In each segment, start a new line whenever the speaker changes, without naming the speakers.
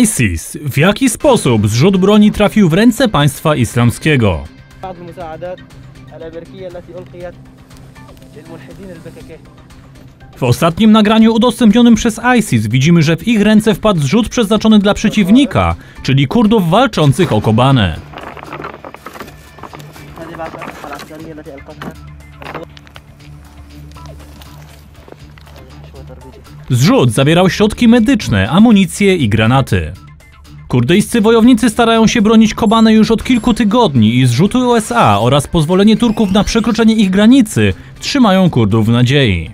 ISIS. W jaki sposób zrzut broni trafił w ręce państwa islamskiego? W ostatnim nagraniu udostępnionym przez ISIS widzimy, że w ich ręce wpadł zrzut przeznaczony dla przeciwnika, czyli Kurdów walczących o
Kobane.
Zrzut zawierał środki medyczne, amunicję i granaty. Kurdyjscy wojownicy starają się bronić Kobane już od kilku tygodni i zrzuty USA oraz pozwolenie Turków na przekroczenie ich granicy trzymają Kurdów w nadziei.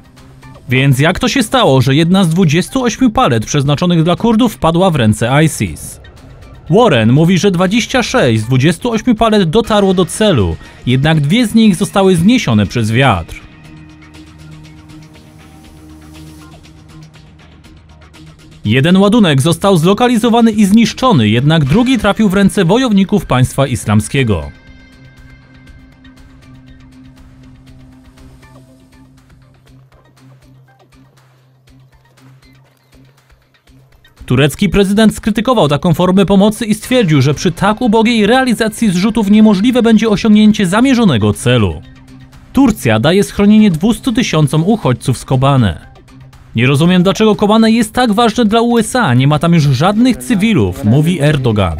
Więc jak to się stało, że jedna z 28 palet przeznaczonych dla Kurdów wpadła w ręce ISIS? Warren mówi, że 26 z 28 palet dotarło do celu, jednak dwie z nich zostały zniesione przez wiatr. Jeden ładunek został zlokalizowany i zniszczony, jednak drugi trafił w ręce wojowników państwa islamskiego. Turecki prezydent skrytykował taką formę pomocy i stwierdził, że przy tak ubogiej realizacji zrzutów niemożliwe będzie osiągnięcie zamierzonego celu. Turcja daje schronienie 200 tysiącom uchodźców z Kobane. Nie rozumiem, dlaczego Kobane jest tak ważne dla USA, nie ma tam już żadnych cywilów, mówi Erdogan.